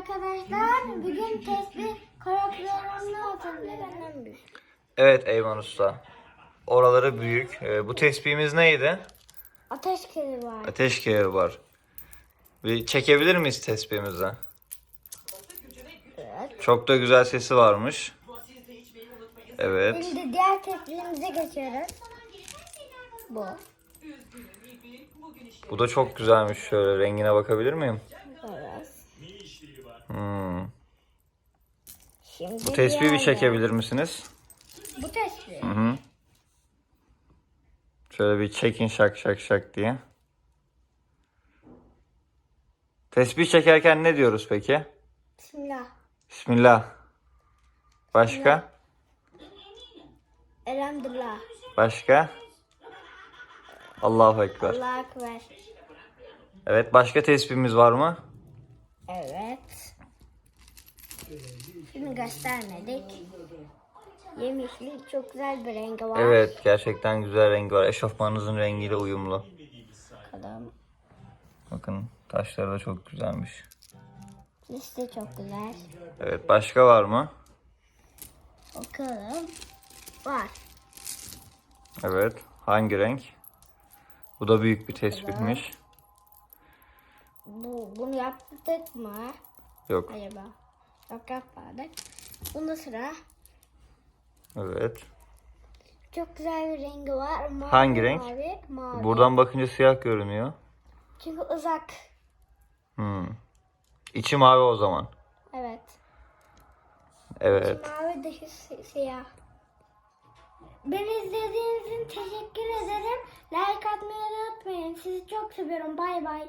arkadaşlar. Bugün tespih karakterlerini hatırlayalım. Evet Eyman Usta. Oraları büyük. Ee, bu tespihimiz neydi? Ateş kili var. Ateş kehri var. Bir çekebilir miyiz tespihimizi? Evet. Çok da güzel sesi varmış. Evet. Şimdi diğer tespihimize geçiyoruz. Bu. Bu da çok güzelmiş. Şöyle rengine bakabilir miyim? Hmm. Şimdi Bu tespihi bir diğerleri. çekebilir misiniz? Bu tespih. Hı hı. Şöyle bir çekin şak şak şak diye. Tesbih çekerken ne diyoruz peki? Bismillah. Bismillah. Başka? Elhamdülillah. Başka? Allahu Ekber. Allah'a ekber. Evet başka tesbihimiz var mı? Evet. Şimdi göstermedik. Yemişli çok güzel bir rengi var. Evet gerçekten güzel rengi var. Eşofmanınızın rengiyle uyumlu. Bakalım. Bakın taşları da çok güzelmiş. Liste çok güzel. Evet başka var mı? Bakalım. Var. Evet. Hangi renk? Bu da büyük bir tesbihmiş. Bu, bunu yaptık mı? Yok. Acaba? Yok yapmadık. Bunda sıra. Evet. Çok güzel bir rengi var. Mavi, Hangi renk? Mavi, mavi. Buradan bakınca siyah görünüyor. Çünkü uzak. Hmm. İçi mavi o zaman. Evet. Evet. Mavi dışı si- siyah. Beni izlediğiniz için teşekkür ederim. Like atmayı unutmayın. Sizi çok seviyorum. Bay bay.